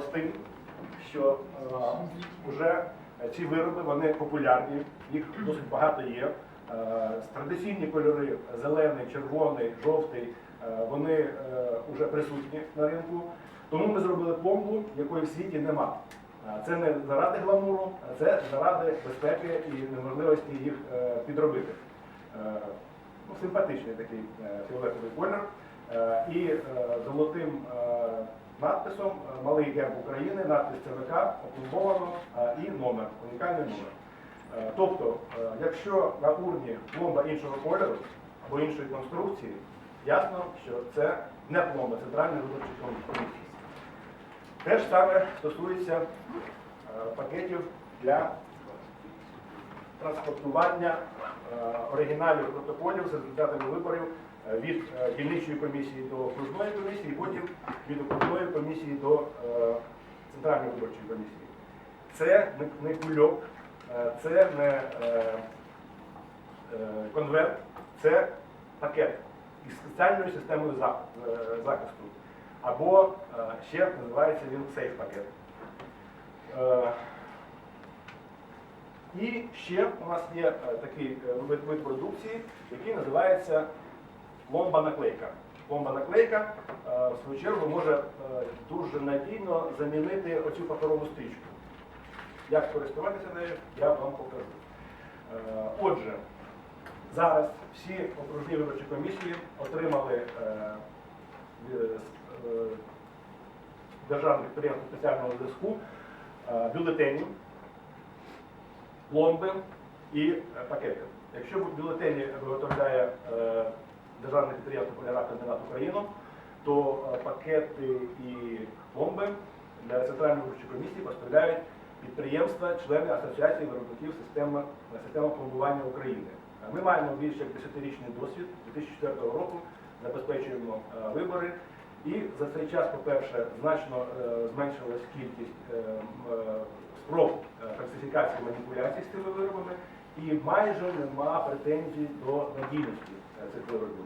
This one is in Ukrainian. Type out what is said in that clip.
з тим, що вже ці вироби вони популярні, їх досить багато є. Е, Традиційні кольори зелений, червоний, жовтий, е, вони вже присутні на ринку. Тому ми зробили пломбу, якої в світі нема. Е, Це не заради гламуру, а це заради безпеки і неможливості їх е, підробити. Е, Ну, симпатичний такий е, фіолетовий колір. Е, І е, золотим е, надписом е, Малий герб України, надпис ЦВК, опломбовано е, і номер, унікальний номер. Е, Тобто, якщо на урні пломба іншого кольору або іншої конструкції, ясно, що це не пломба Центральної виборчої комісії. Те ж саме стосується пакетів для транспортування оригіналів протоколів з результатами виборів від е, дільничої комісії до окружної комісії, потім від окружної комісії до е, центральної виборчої комісії. Це не- кульок, е, це не е, е, конверт, це пакет із спеціальною системою е, захисту. Або е, ще називається він сейф-пакет. Е, і ще у нас є е, такий е, вид продукції, який називається пломба-наклейка. Пломба-наклейка, е, в свою чергу, може е, дуже надійно замінити оцю паперову стрічку. Як користуватися нею, я вам покажу. Е, Отже, зараз всі окружні виборчі комісії отримали державних підприємств спеціального зв'язку бюлетенів пломби і пакети. Якщо бюлетені виготовляє Україну, то е, пакети і пломби для центральної виборчої комісії поставляють підприємства, члени Асоціації виробників системи, системи пломбування України. Е, Ми маємо більше як 10-річний досвід. 2004 року забезпечуємо е, вибори. І за цей час, по-перше, значно е, зменшилась кількість е, е, спроб е, фальсифікації маніпуляцій з цими виробами, і майже нема претензій до надійності е, цих виробів.